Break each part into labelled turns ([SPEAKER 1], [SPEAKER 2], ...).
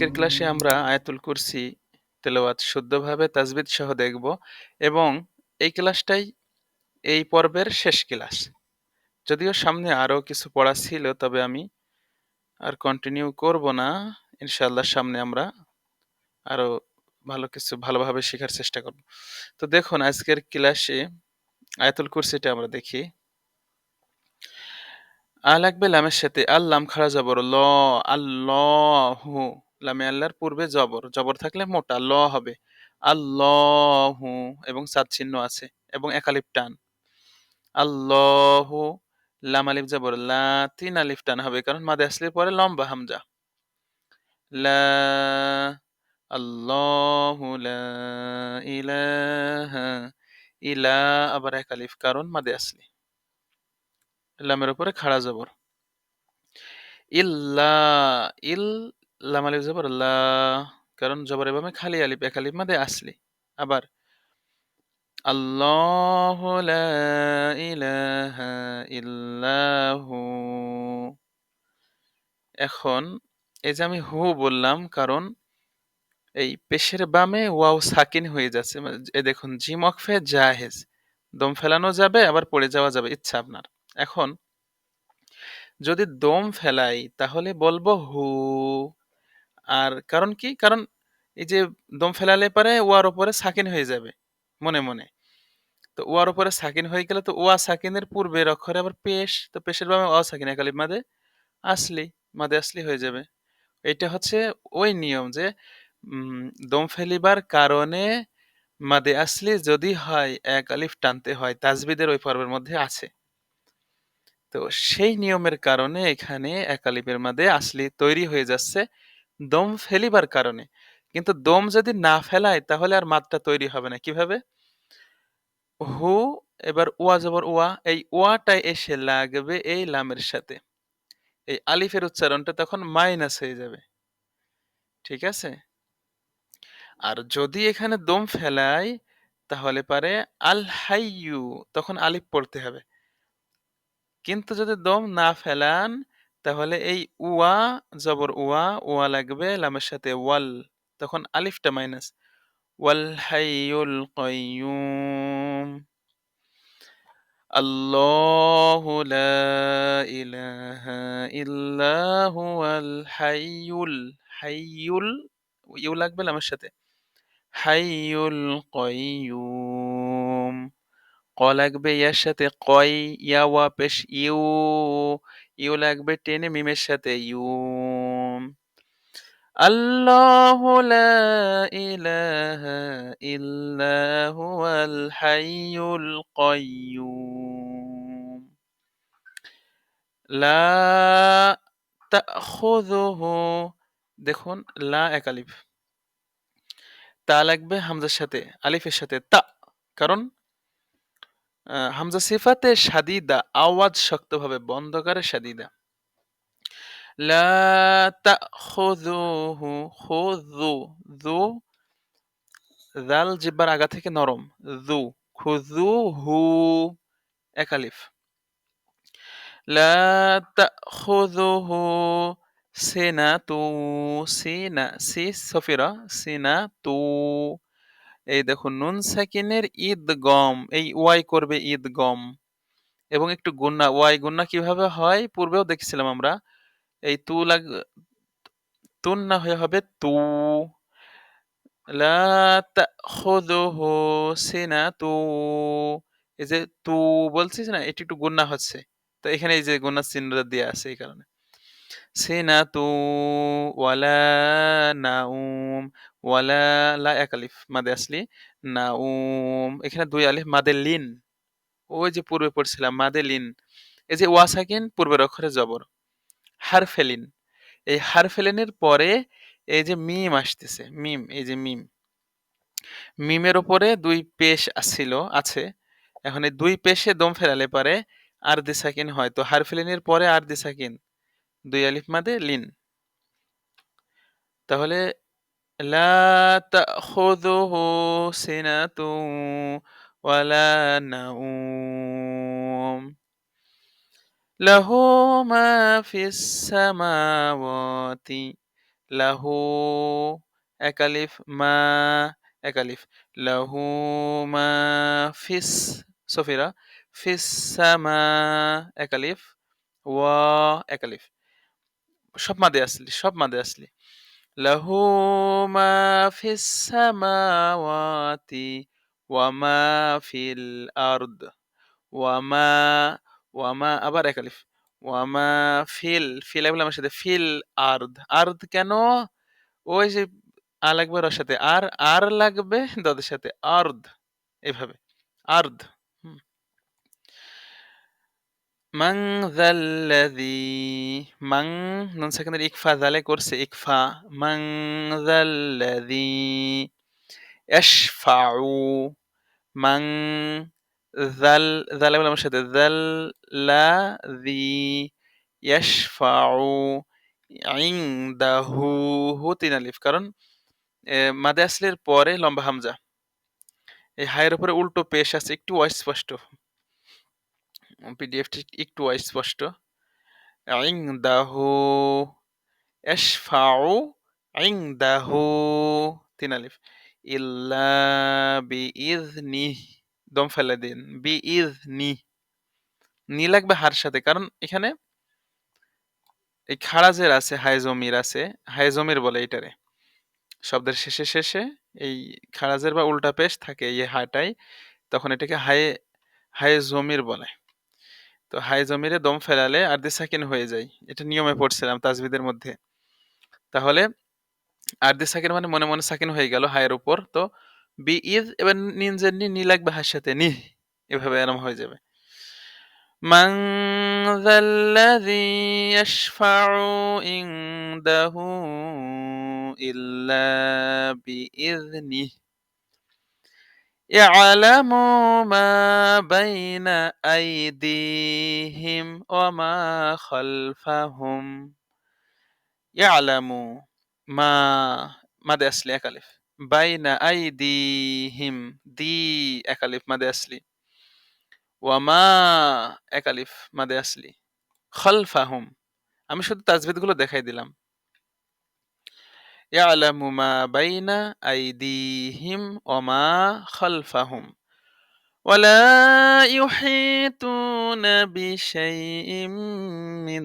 [SPEAKER 1] আজকের ক্লাসে আমরা আয়াতুল কুরসি, তেলাওয়াত শুদ্ধভাবে তাজবিদ সহ দেখব এবং এই ক্লাসটাই এই পর্বের শেষ ক্লাস। যদিও সামনে আরও কিছু পড়া ছিল, তবে আমি আর কন্টিনিউ করব না। ইনশাআল্লাহ সামনে আমরা আরও ভালো কিছু ভালোভাবে শেখার চেষ্টা করব। তো দেখুন, আজকের ক্লাসে আয়াতুল কুরসিটা আমরা দেখি। আ লাগবে লামের সাথে আল লাম খাড়া জবর ল, আল্লাহু লামে আল্লাহর পূর্বে জবর জবর থাকলে মোটা, ল হবে। আল্লাহু এবং সাত চিহ্ন আছে এবং একালিপ টান। আল্লাহু, লাম আলিফ জবর, লা তিন আলিফ টান হবে কারণ মাদে আসলে পরে লম্বা হামজা। লা, আল্লাহু, লা ইলা আবার এক আলিফ কারণ মাদে আসলি। লামের উপরে খাড়া জবর। ইল্লা, ইল লাম আলিফ জবর, লা কারণ জবরের বামে খালি আলিফ, এক আলিফ মাদে আসলি। আবার, আল্লাহ লা ইল্লাহু। এখন, এই যে আমি হু বললাম, কারণ এই পেশের বামে ওয়াও সাকিন হয়ে যাচ্ছে। এই দেখুন, জিম অকফে জাহেজ। দম ফেলানো যাবে, আবার পড়ে যাওয়া যাবে, ইচ্ছা আপনার। এখন, যদি দম ফেলাই, তাহলে বলব হু। আর কারণ কি? কারণ এই যে দম ফেলালে পারে ওয়ার উপরে সাকিন হয়ে যাবে, মনে মনে। তো ওয়ার উপরে সাকিন হয়ে গেলে তো ওয়া সাকিনের পূর্বের অক্ষরে আবার পেশ, তো পেশের বামে অ সাকিন একালিপ মাদে আসলি মাদে আসলি হয়ে যাবে। এটা হচ্ছে ওই নিয়ম যে দম ফেলিবার কারণে মাদে আসলি যদি হয়, এক আলিফ টানতে হয়, তাজবিদের ওই পর্বের মধ্যে আছে। তো সেই নিয়মের কারণে এখানে এক আলিফের মাদে আসলি তৈরি হয়ে যাচ্ছে। দম ফেলিবার কারণে। কিন্তু দম যদি না ফেলায়, তাহলে আর মাদটা তৈরি হবে না। কীভাবে? হু, এবার ওয়া জবর ওয়া এই ওয়াটাই এসে লাগবে এই লামের সাথে। এই আলিফের উচ্চারণটা তখন মাইনাস হয়ে যাবে। ঠিক আছে? আর যদি এখানে দম ফেলাই, তাহলে পারে আল হাইয়ু, তখন আলিফ পড়তে হবে। কিন্তু যদি দম না ফেলান তাহলে এই উয়া জবর উয়া উয়া লাগবে লামের সাথে ওয়াল, তখন আলিফটা মাইনাস ওয়াল হাইয়ুল কয়্যুম আল্লাহু লা ইলাহা ইল্লা হুয়াল হাইয়ুল হাইয়ুল, ইউ লাগবে লামের সাথে। হাইয়ুল কয়্যুম ক লাগবে ইয়ার সাথে কয়, ইয়া ওয়া পেশ ইউ। ইউ লাগবে টেনে মিমের সাথে, ইউম। আল্লাহ লা ইলাহা ইল্লা হুয়াল হাইয়ুল কয়্যুম লা তাখুযুহু, দেখুন, লা এক আলিফ। তা লাগবে হামজার সাথে, আলিফের সাথে, তা। কারণ হামজা সিফাতে সাদিদা, আওয়াজ শক্তভাবে বন্ধ করে সাদিদা। লা জাল জিব্বার আগা থেকে নরম, যু, খুযুহু, এক আলিফ। লা তাখুযুহু, সিনাতু, সিনা, সি সফিরা, সিনাতু। এই দেখুন, নুন সাকিনের ঈদ গম, এই ওয়াই করবে ঈদ গম। এবং একটু গুন্না, ওয়াই গুন্না কীভাবে হয়? পূর্বেও দেখেছিলাম আমরা। এই তু লাগ, তুন না হয়ে হবে তু। লা তাখুযুহু সিনাতু। এই যে তু বলছিস না, এটি একটু গুন্না হচ্ছে। তো এখানে এই যে গুন্না চিহ্নটা দেওয়া আছে এই কারণে। সিনাতু ওয়ালা নাউম। ওয়ালা লা এক আলিফ, মাদে আসলি না নাউম, এখানে দুই আলিফ, মাদে লিন, ওই যে পূর্বে পড়ছিলাম, মাদে লিন, এই যে ওয়া সাকিন, পূর্বের অক্ষরে জবর হারফেলিন এই হারফেলিনের পরে এই যে মিম আসতেছে, মিম, এই যে মিম, মিমের উপরে দুই পেশ আসছিল, আছে, এখন এই দুই পেশে দম ফেরালে পারে আর দি সাকিন হয়, তো হারফেলিনের পরে আর দি সাকিন, দুই আলিফ, মাদে লিন, তাহলে নাউম লাহু মা ফিস সামাওয়াতি লাহু এক আলিফ মা এক আলিফ লাহু মা ফিস সফিরা ফিস সামা এক আলিফ ওয়া এক আলিফ সব মাদে আসলি সব মাদে আসলি লাহু মা ফিস সামাওয়াতি ওয়া মা ফিল আরদ ওয়া মা ওয়া মা আবার এক আলিফ ওয়া মা ফিল ফিল এগুলো আমার সাথে ফিল আরদ আরদ কেন ওই যে আ লাগবে ওর সাথে আর আর লাগবে দদের সাথে আর্দ এভাবে আর্দ মাং যাল্লাযী মাং নুন সেকেন্ডের ইকফা জালে করছে ইকফা মাং যাল্লাযী ইয়াশফাউ মাং জাল জালে বলে আমার সাথে যাল্লাযী ইয়াশফাউ ইনদাহু হু তিন আলিফ কারণ মাদে আসলের পরে লম্বা হামজা এই হায়ের উপরে উল্টো পেশ আছে একটু অস্পষ্ট পিডিএফটি একটু অস্পষ্ট। ইনদাহু ইয়াশফাউ ইনদাহু তিন আলিফ। ইল্লা বিইজনি দম ফেলে দিন। বিইজনি নি লাগবে হার সাথে, কারণ এখানে এই খাড়াজের আছে, হাইজমির আছে। হাইজমির বলে এটারে শব্দের শেষে শেষে এই খারাজের বা উল্টা পেশ থাকে এই হাটাই, তখন এটাকে হাই হাই জমির বলে। তো হাই জমিরে দম ফেলালে আর্দি সাকিন হয়ে যায় এটা নিয়মে পড়ছিলাম তাজবিদের মধ্যে তাহলে আর্দি সাকিন মানে মনে মনে সাকিন হয়ে গেল হায়ের উপর তো বি ইদ এবার নিনজের নি নি লাগবে হার সাথে নি এভাবে এরম হয়ে যাবে من ذا الذي يشفع عنده إلا بإذنه يعلم ما بين أيديهم وما خلفهم يعلم ما ماذا أصلي أكاليف بين أيديهم دي أكاليف ماذا أصلي ওয়ামা এক আলিফ মাদে আসলি খলফাহুম আমি শুধু তাজবিদগুলো দেখাই দিলাম ইয়ালামু মা বাইনা আইদিহিম ওমা খলফাহুম ولا يحيطون بشيء من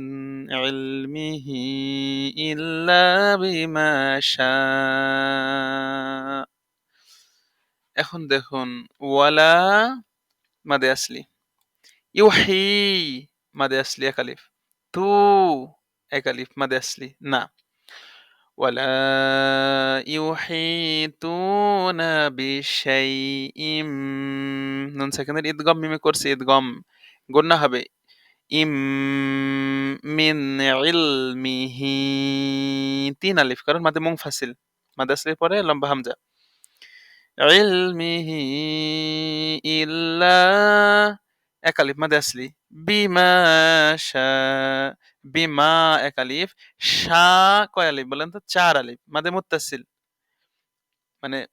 [SPEAKER 1] علمه إلا بما شاء এখন দেখুন ওয়ালা মাদে আসলি ইউহি মাদে আসলি এক আলিফ তু এক আলিফ মাদে আসলি না ولا يحيطون بشيء নুন সেকেন্ডের ঈদগম মিমে করছে ঈদগম গুন্না হবে ইম মিন ইলমিহি তিন আলিফ কারণ মাদে মুংফাসিল মাদে আসলে পরে লম্বা হামজা ইলমিহি ইল্লা এক আলিফ মাদে আসলি বিমা শা বিমা, এক আলিফ, সা, কয় আলিফ বলেন তো? চার আলিফ। মাদে মুত্তাসিল। মানে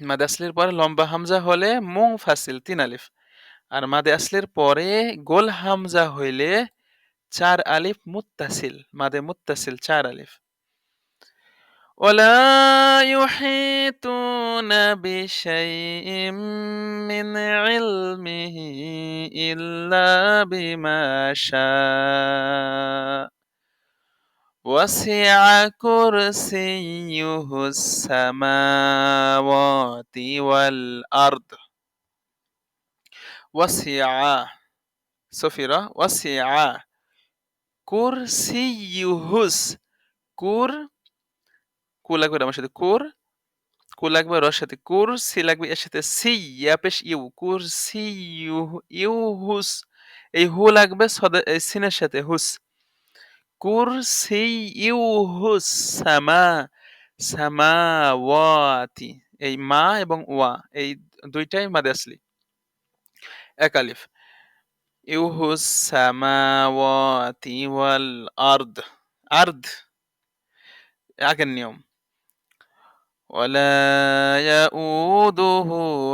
[SPEAKER 1] মাদে আসলির পরে লম্বা হামজা হলে মুং ফাসিল তিন আলিফ। আর মাদে আসলির পরে গোল হামজা হইলে চার আলিফ মুত্তাসিল। মাদে মুত্তাসিল, চার আলিফ। ولا يحيطون بشيء من علمه إلا بما شاء. وسع كرسيه السماوات والأرض. وسع سفرة وسع كرسيهس كر কু লাগবে আমার সাথে কুর, কু লাগবে রর সাথে কুর, সি লাগবে এর সাথে সি, ইয়াপেশ ইউ, কুর সি ইউ ইউ হুস, এই হু লাগবে সিনের সাথে হুস। কুর সি ইউ হুস, সামা, সামাওয়াতি, এই মা এবং ওয়া, এই দুইটাই মাদে আসলি এক আলিফ। ইউহুস সামাওয়াতি ওয়াল আর্দ আর্দ, আগের নিয়ম। ولا يؤوده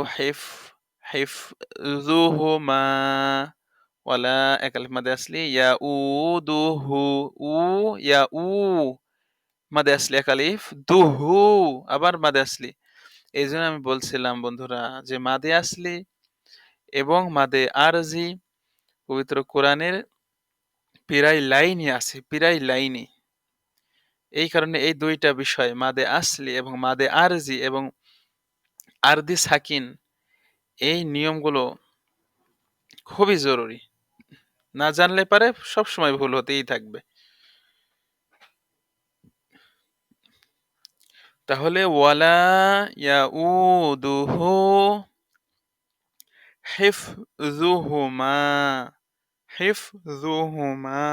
[SPEAKER 1] حف حفظهما ولا এক আলিফ মাদে আসলি ইয়াউদুহু উ ইয়া উ মাদে আসলি এক আলিফ দুহু আবার মাদে আসলি এই জন্য আমি বলছিলাম বন্ধুরা যে মাদে আসলি এবং মাদে আরজি পবিত্র কোরআনের পিরাই লাইনই আছে পিরাই লাইনই এই কারণে এই দুইটা বিষয়, মাদে আসলি এবং মাদে আরজি এবং আরদি সাকিন, এই নিয়মগুলো খুবই জরুরি। না জানলে পারে সবসময় ভুল হতেই থাকবে। তাহলে ওয়ালা ইয়াউদুহু হিফযুহুমা হিফযুহুমা,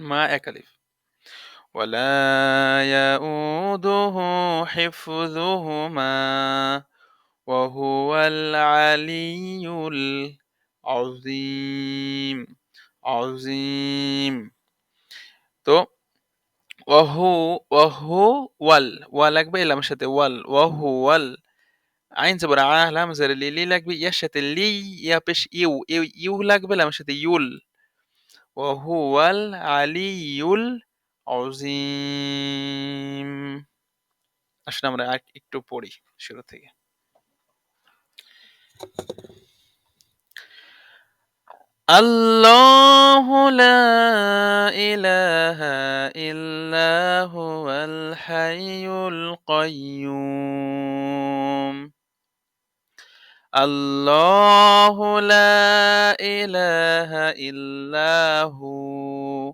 [SPEAKER 1] মা এক আলিফ। ولا يؤوده حفظهما وهو العلي العظيم عظيم তো ওয়াহু ওয়াহু ওয়াল ওয়া লাগবে লামের সাথে ওয়াল ওয়াহু ওয়াল আইন জবর আ লাম জের লি লি লাগবে ইয়ার সাথে লি ইয়া পেশ ইউ ইউ ইউ লাগবে লামের সাথে ইউল ওয়াহু ওয়াল আলিউল আজিম আসলে আমরা আর একটু পড়ি শুরু থেকে الله لا إله إلا هو الحي القيوم الله لا إله إلا هو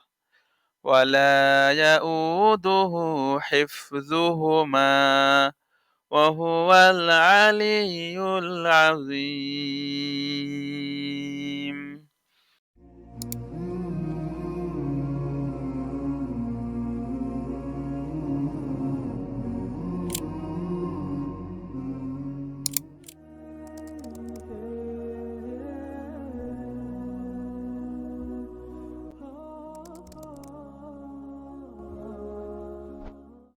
[SPEAKER 1] ولا يؤوده حفظهما وهو العلي العظيم.